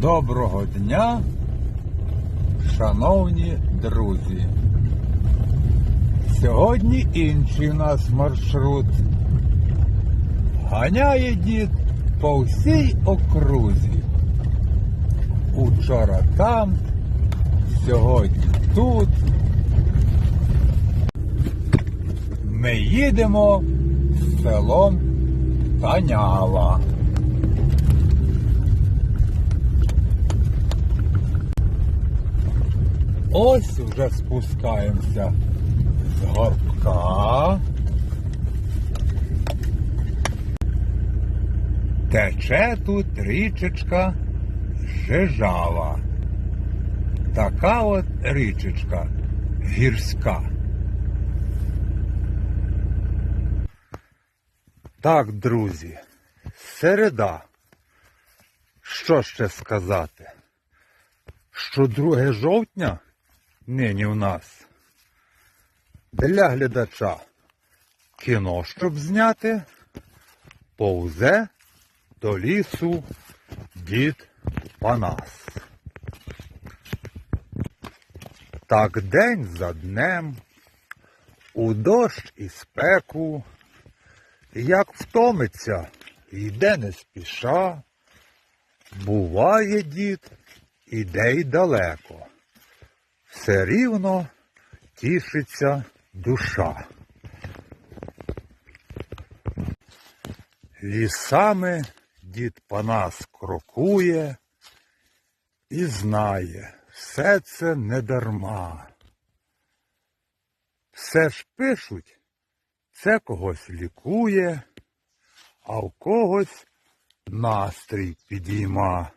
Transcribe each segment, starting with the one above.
Доброго дня, шановні друзі. Сьогодні інший у нас маршрут. Ганяє дід по всій окрузі. Учора там, сьогодні тут. Ми їдемо селом Танява. Ось вже спускаємося з горбка. Тече тут річечка Жижава. Така от річечка гірська. Так, друзі, середа. Що ще сказати? Що 2 жовтня нині у нас для глядача кіно, щоб зняти, повзе до лісу дід Панас. Так день за днем, у дощ і спеку, як втомиться, йде не спіша, буває дід, іде й далеко. Все рівно тішиться душа. Лісами дід Панас крокує і знає, все це не дарма. Все ж пишуть, це когось лікує, а в когось настрій підійма.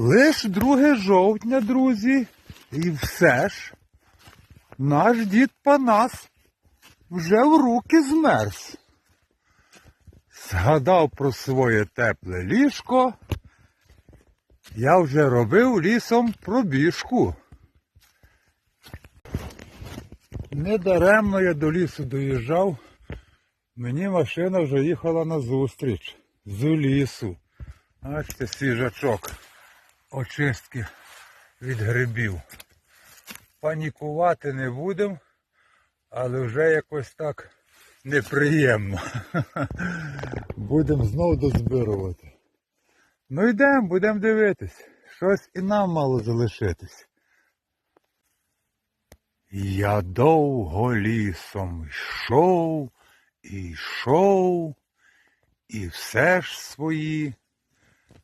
Лиш 2 жовтня, друзі, і все ж наш дід Панас вже в руки змерз. Згадав про своє тепле ліжко. Я вже робив лісом пробіжку. Недаремно я до лісу доїжджав. Мені машина вже їхала на зустріч з лісу. Бачите, свіжачок очистки від грибів. Панікувати не будемо, але вже якось так неприємно. Будемо знову дозбирувати. Ну йдемо, будемо дивитись. Щось і нам мало залишитись. Я довго лісом йшов і йшов, і все ж свої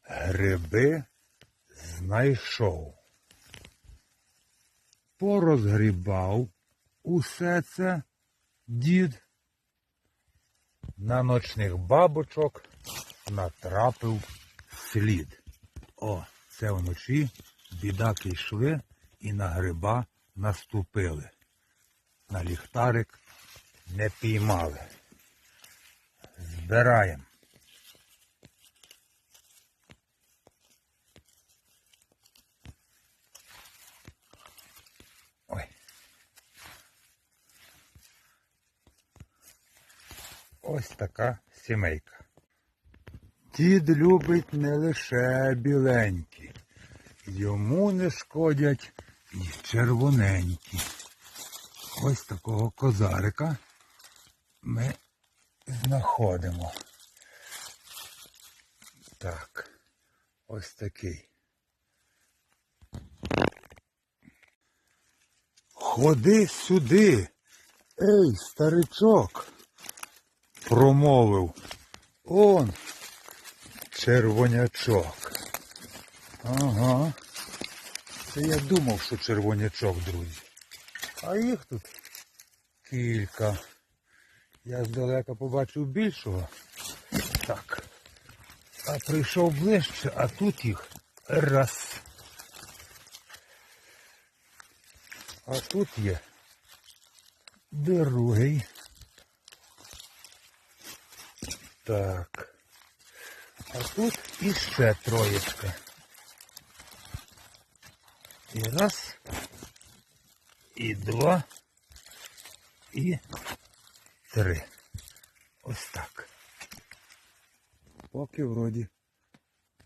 гриби знайшов. Порозгрібав усе це дід. На ночних бабочок натрапив слід. О, це вночі бідаки йшли і на гриба наступили. На ліхтарик не піймали. Збираємо. Ось така сімейка. Дід любить не лише біленькі, йому не шкодять і червоненькі. Ось такого козарика ми знаходимо. Так, ось такий. Ходи сюди, ей, старичок, промовив. Он червонячок. Ага. Це я думав, що червонячок, друзі. А їх тут кілька. Я здалека побачив більшого. Так. А прийшов ближче, а тут їх раз. А тут є другий. Так. А тут іще троєчка. І раз, і два, і три. Ось так. поки вроді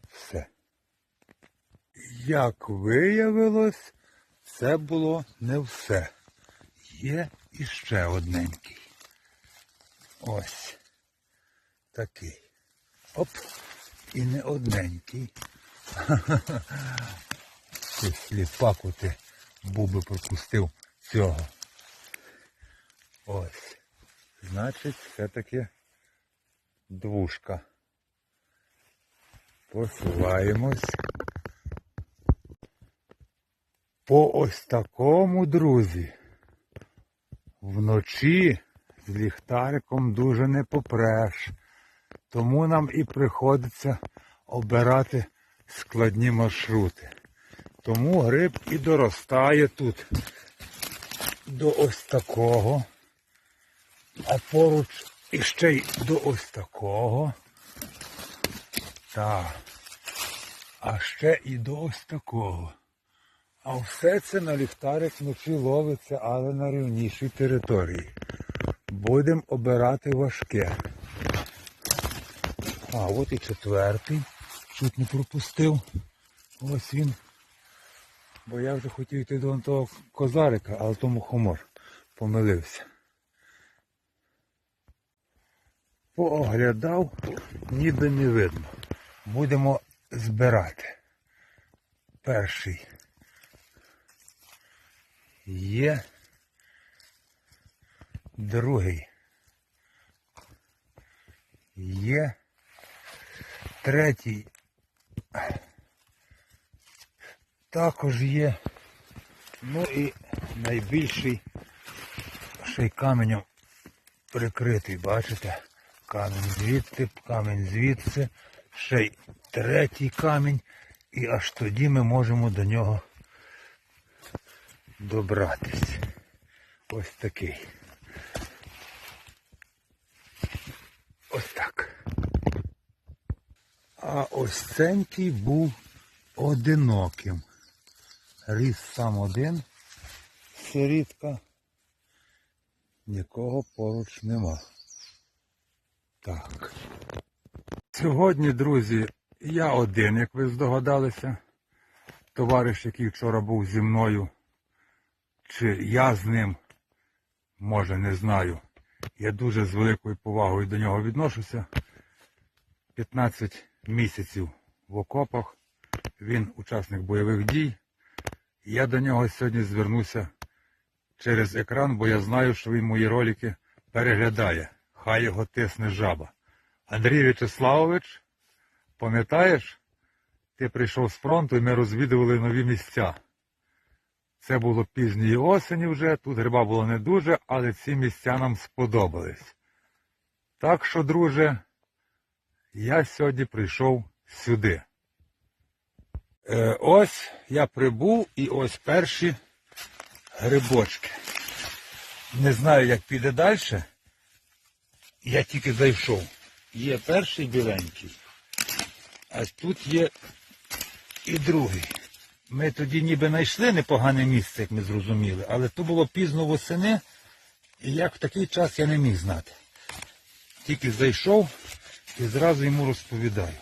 все. Як виявилось, це було не все. Є іще одненький. Ось. Такий. Оп. І не одненький. Ти сліпаку ти буби пропустив цього. Ось. Значить, все-таки двушка. Посуваємось. По ось такому, друзі. Вночі з ліхтариком дуже не попреш. Тому нам і приходиться обирати складні маршрути. Тому гриб і доростає тут до ось такого, а поруч іще й до ось такого. Так. А ще і до ось такого. А все це на ліхтарик вночі ловиться, але на рівнішій території. Будемо обирати важке. А от і четвертий. Чуть не пропустив. Ось він. Бо я вже хотів йти до того козарика, але тому хомор помилився. Пооглядав, ніби не видно. Будемо збирати. Перший є. Другий. Є. Третій. Також є. Ну і найбільший ще й каменем прикритий, бачите? Камінь звідти, камінь звідси, ще й третій камінь. І аж тоді ми можемо до нього добратись. Ось такий. Ось так. А ось ценький був одиноким. Ріс сам один, сирітка. Нікого поруч нема. Так. Сьогодні, друзі, я один, як ви здогадалися. Товариш, який вчора був зі мною, чи я з ним, може не знаю. Я дуже з великою повагою до нього відношуся. 15 місяців в окопах. Він учасник бойових дій. Я до нього сьогодні звернуся через екран, бо я знаю, що він мої ролики переглядає. Хай його тисне жаба. Андрій В'ячеславович, пам'ятаєш, ти прийшов з фронту і ми розвідували нові місця. Це було пізньої осені вже, тут гриба було не дуже, але ці місця нам сподобались. Так що, друже, я сьогодні прийшов сюди. Е, ось я прибув і ось перші грибочки. Не знаю, як піде далі. Я тільки зайшов. Є перший біленький, а тут є і другий. Ми тоді ніби знайшли непогане місце, як ми зрозуміли, але то було пізно восени, і як в такий час я не міг знати. Тільки зайшов і зразу йому розповідаю.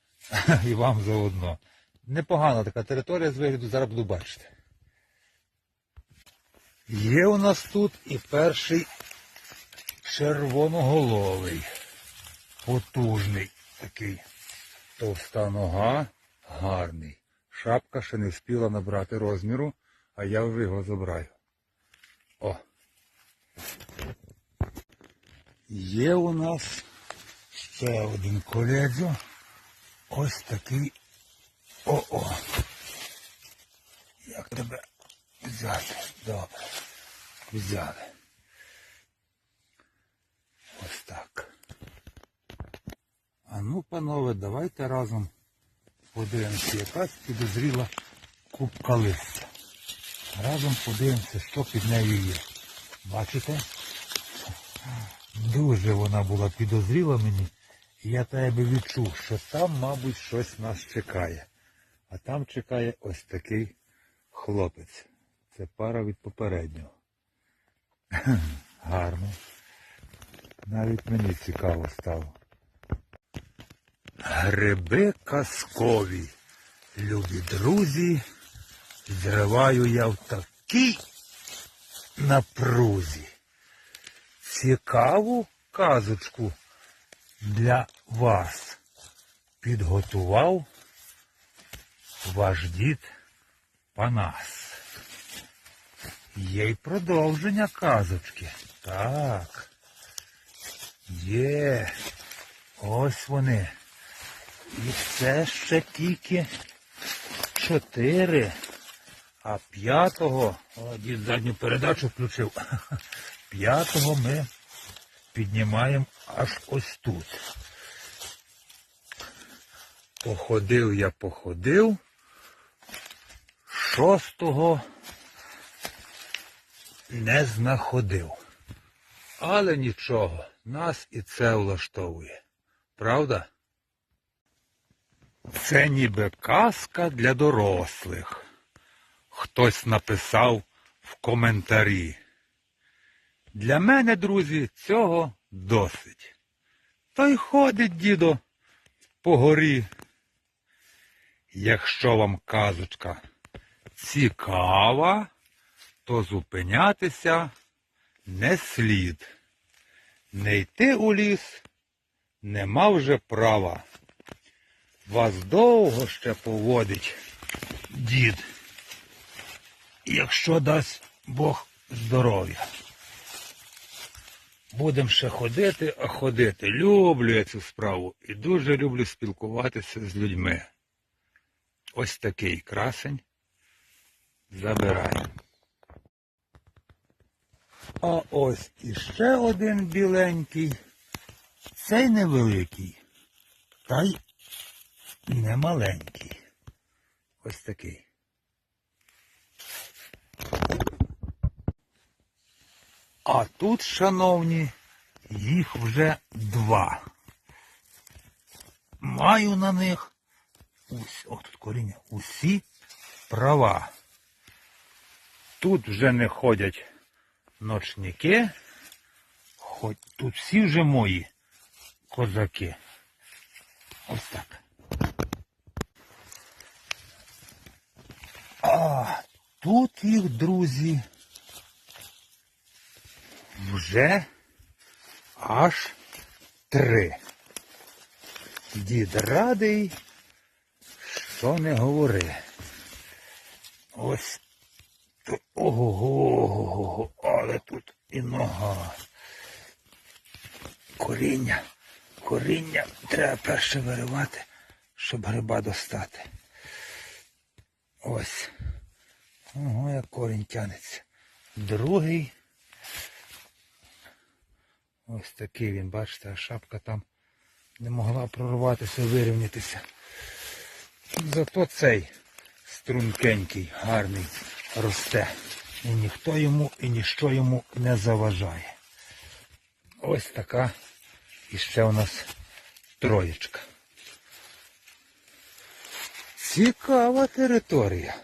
І вам заодно. Непогана така територія з вигляду, зараз буду бачити. Є у нас тут і перший червоноголовий, потужний такий. Товста нога, гарний. Шапка ще не встигла набрати розміру, а я вже його забираю. О. Є у нас ще один коледзо. Ось такий. О-о. Як тебе взяти? Добре. Взяли. Ось так. А ну, панове, давайте разом подивимося, якась підозріла кубка листя. Разом подивимося, що під нею є. Бачите? Дуже вона була підозріла мені. Я тебе відчув, що там, мабуть, щось нас чекає. А там чекає ось такий хлопець. Це пара від попереднього. Гарно. Навіть мені цікаво стало. Гриби казкові, любі друзі, зриваю я в такій напрузі. Цікаву казочку для вас підготував ваш дід Панас. Є й продовження казочки. Так. Є. Ось вони. І це ще тільки чотири. А п'ятого, о, дід задню передачу включив. П'ятого ми піднімаємо аж ось тут. Походив я походив. Шостого не знаходив. Але нічого, нас і це влаштовує. Правда? Це ніби казка для дорослих. Хтось написав в коментарі. Для мене, друзі, цього досить. Та й ходить, дідо, по горі. Якщо вам казочка цікава, то зупинятися не слід. Не йти у ліс нема вже права. Вас довго ще поводить дід, якщо дасть Бог здоров'я. Будемо ще ходити, а ходити. Люблю я цю справу і дуже люблю спілкуватися з людьми. Ось такий красень. Забираю. А ось іще один біленький. Цей невеликий, та й не маленький. Ось такий. А тут, шановні, їх вже два. Маю на них ось, о, тут коріння, усі права. Тут вже не ходять ночники, хоч тут всі вже мої козаки. Ось так. А тут їх, друзі, вже аж три. Дід радий, що не говори. Ось тут, ого, але тут і нога. Коріння, коріння треба перше виривати, щоб гриба достати. Ось. Ого, як корінь тянеться. Другий. Ось такий він, бачите, а шапка там не могла прорватися, вирівнятися. Зато цей стрункенький, гарний росте. І ніхто йому і ніщо йому не заважає. Ось така іще у нас троєчка. Цікава територія.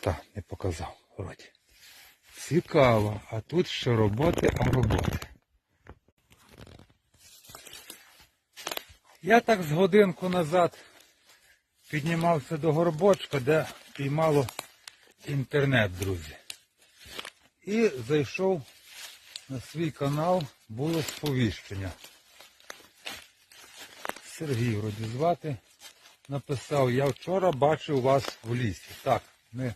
Так, не показав вроді. Цікаво. А тут ще роботи, а роботи. Я так з годинку назад піднімався до горбочка, де піймало інтернет, друзі. І зайшов на свій канал, було сповіщення. Сергій вроді звати. Написав, я вчора бачив вас в лісі. Так, ми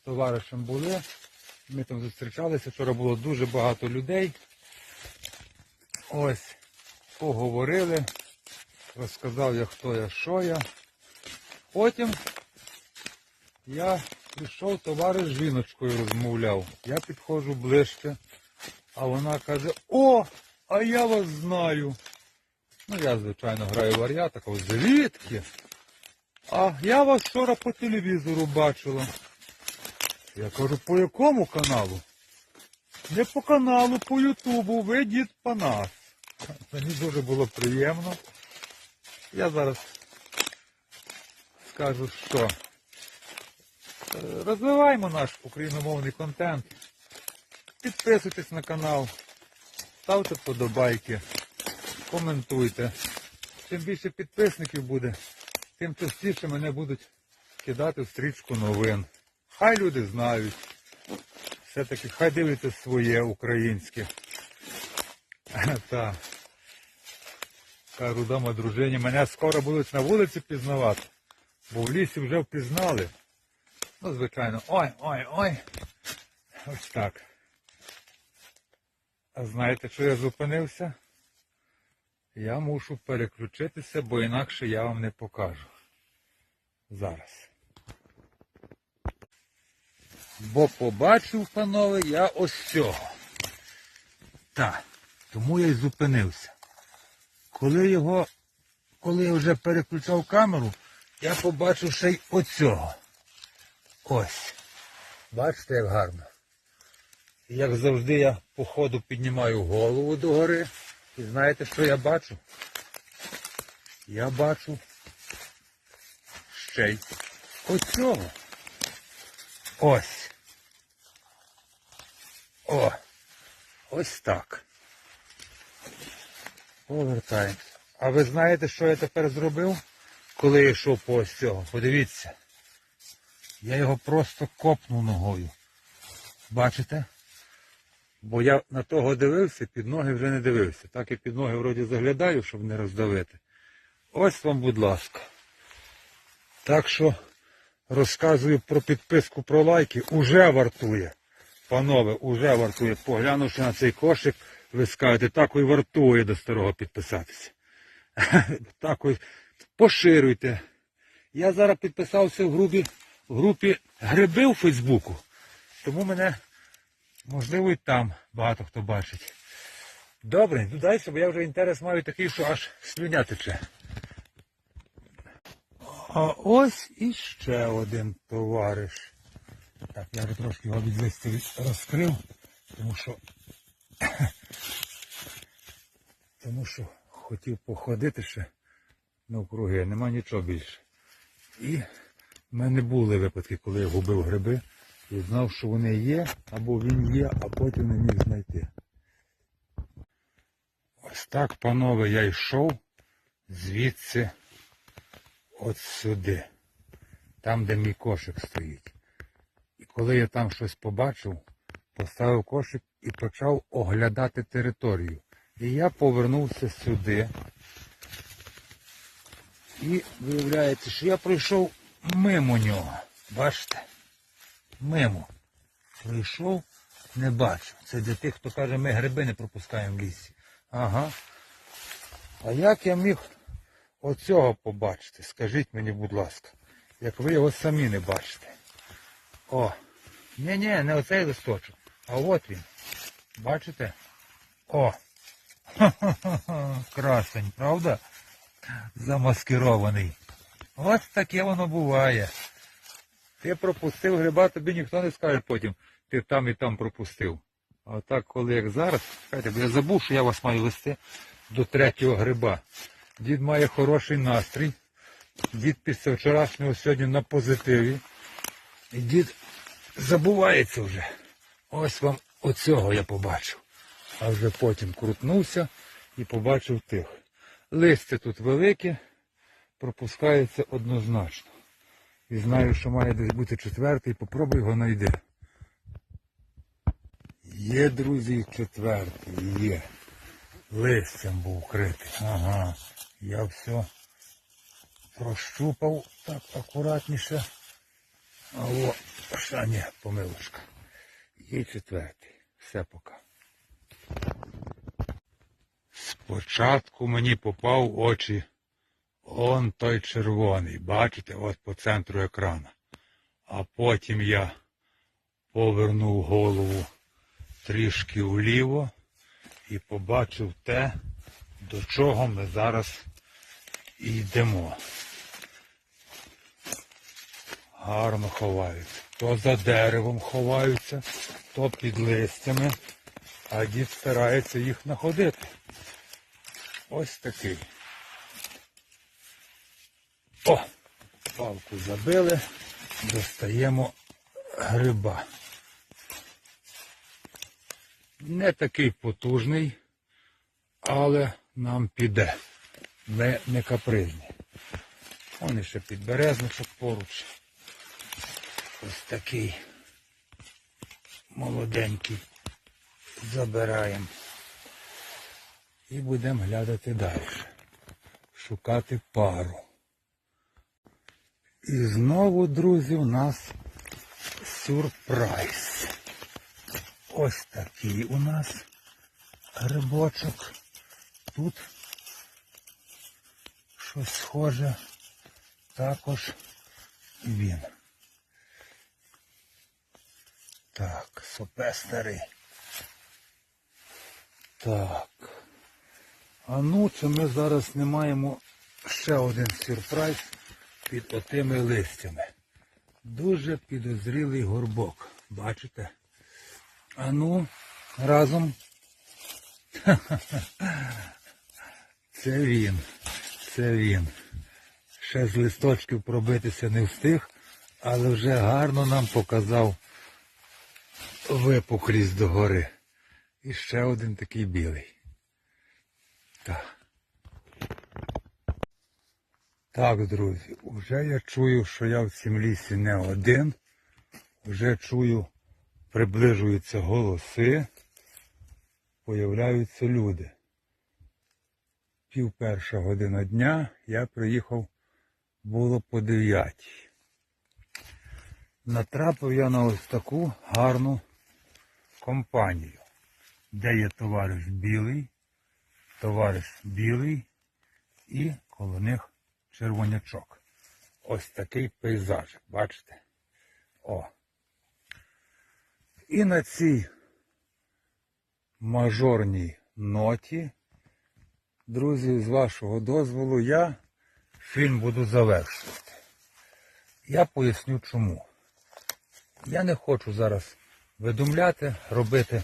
з товаришем були, ми там зустрічалися, вчора було дуже багато людей. Ось, поговорили, розказав я, хто я, що я. Потім я прийшов, товариш з жіночкою розмовляв. Я підходжу ближче, а вона каже, о, а я вас знаю. Ну, я, звичайно, граю вар'я, такого звідки? А я вас вчора по телевізору бачила. Я кажу, по якому каналу? Не по каналу, по Ютубу, ви дід Панас. Мені дуже було приємно. Я зараз скажу, що е, розвиваємо наш україномовний контент. Підписуйтесь на канал, ставте подобайки, коментуйте. чим більше підписників буде, тим частіше мене будуть кидати в стрічку новин. Хай люди знають. Все-таки хай дивляться своє українське. Так. Кажу дома дружині, мене скоро будуть на вулиці пізнавати, бо в лісі вже впізнали. Ну, звичайно, ой, ой, ой. Ось так. А знаєте, що я зупинився? Я мушу переключитися, бо інакше я вам не покажу. Зараз. Бо побачив, панове, я ось цього. Так, тому я й зупинився. Коли його, коли я вже переключав камеру, я побачив ще й оцього. Ось. Бачите, як гарно. Як завжди я по ходу піднімаю голову догори. І знаєте, що я бачу? Я бачу ще й оцього. Ось. О. Ось так. Повертаємось. А ви знаєте, що я тепер зробив? Коли я йшов по ось цього? Подивіться. Я його просто копнув ногою. Бачите? Бо я на того дивився, під ноги вже не дивився. Так і під ноги вроді заглядаю, щоб не роздавити. Ось вам, будь ласка. Так що розказую про підписку про лайки. Уже вартує. Панове, уже вартує. Поглянувши на цей кошик, ви скажете, так і вартує до старого підписатися. Так ось поширюйте. Я зараз підписався в групі, в групі гриби у Фейсбуку. Тому мене, можливо, і там багато хто бачить. Добре, йду далі, бо я вже інтерес маю такий, що аж слюня тече. А ось іще один товариш. Так, я вже трошки його від розкрив, тому що тому що хотів походити ще навкруги, нема нічого більше. І в мене були випадки, коли я губив гриби і знав, що вони є, або він є, а потім не міг знайти. Ось так, панове, я йшов звідси от сюди, там, де мій кошик стоїть. І коли я там щось побачив, поставив кошик і почав оглядати територію. І я повернувся сюди. І виявляється, що я пройшов мимо нього. Бачите? Мимо. Прийшов, не бачу. Це для тих, хто каже, ми гриби не пропускаємо в лісі. Ага. А як я міг оцього побачити? Скажіть мені, будь ласка, як ви його самі не бачите. О, ні-ні, не оцей листочок, а от він. Бачите? О! Ха-ха-ха, красень, правда? Замаскирований. Ось таке воно буває. Ти пропустив гриба, тобі ніхто не скаже потім, ти там і там пропустив. А отак, коли як зараз, чекайте, бо я забув, що я вас маю вести до третього гриба. Дід має хороший настрій. Дід після вчорашнього сьогодні на позитиві. І дід забувається вже. Ось вам оцього я побачив. А вже потім крутнувся і побачив тих. Листя тут велике, пропускається однозначно. І знаю, що має десь бути четвертий, попробуй його знайди. Є, друзі, четвертий, є. Листям був вкритий. Ага. Я все прощупав так акуратніше. А о, ще ні, помилочка. Є четвертий. Все поки. Спочатку мені попав в очі он той червоний, бачите, от по центру екрана. А потім я повернув голову трішки вліво і побачив те, до чого ми зараз йдемо. Гарно ховаються. То за деревом ховаються, то під листями, а дід старається їх знаходити. Ось такий. О! Палку забили, достаємо гриба. Не такий потужний, але нам піде. Ми не капризні. Вони ще підберезничок поруч. Ось такий молоденький. Забираємо. І будемо глядати далі. Шукати пару. І знову, друзі, у нас сюрприз. Ось такий у нас грибочок. Тут щось схоже. Також він. Так, сопе старий. Так. А ну, чи ми зараз не маємо ще один сюрприз під отими листями. Дуже підозрілий горбок. Бачите? А ну, разом. Це він. Це він. Ще з листочків пробитися не встиг, але вже гарно нам показав випуклість догори. І ще один такий білий. Так. Так, друзі, вже я чую, що я в цім лісі не один. Вже чую, приближуються голоси, появляються люди. Пів перша година дня я приїхав було по дев'ятій. Натрапив я на ось таку гарну компанію, де є товариш білий, товариш білий і коло них червонячок. Ось такий пейзаж, бачите? О. І на цій мажорній ноті, друзі, з вашого дозволу, я фільм буду завершувати. Я поясню чому. Я не хочу зараз видумляти, робити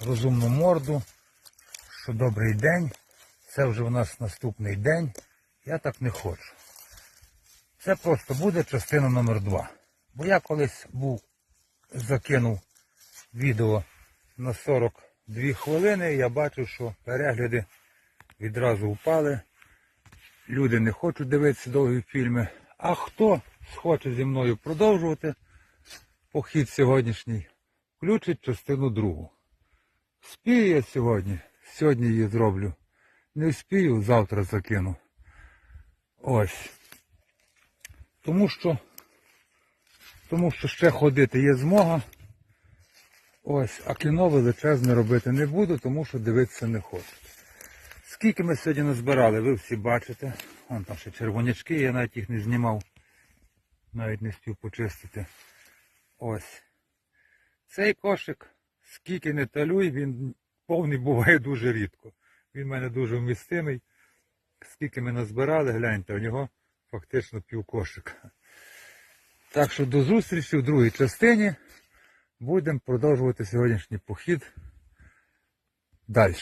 розумну морду, що добрий день, це вже у нас наступний день. Я так не хочу. Це просто буде частина номер два. Бо я колись був, закинув відео на 42 хвилини, я бачив, що перегляди відразу впали. Люди не хочуть дивитися довгі фільми. А хто схоче зі мною продовжувати похід сьогоднішній, включить частину другу. Спію я сьогодні, сьогодні її зроблю. Не вспію, завтра закину. Ось. Тому що, тому що ще ходити є змога. Ось, а кіно величезне робити не буду, тому що дивитися не хочу. Скільки ми сьогодні назбирали, ви всі бачите. Вон там ще червонячки, я навіть їх не знімав. Навіть не спів почистити. Ось. Цей кошик, скільки не талюй, він повний буває дуже рідко. Він в мене дуже вмістимий. Скільки ми назбирали, гляньте, у нього фактично пів кошика. Так що до зустрічі в другій частині. Будемо продовжувати сьогоднішній похід далі.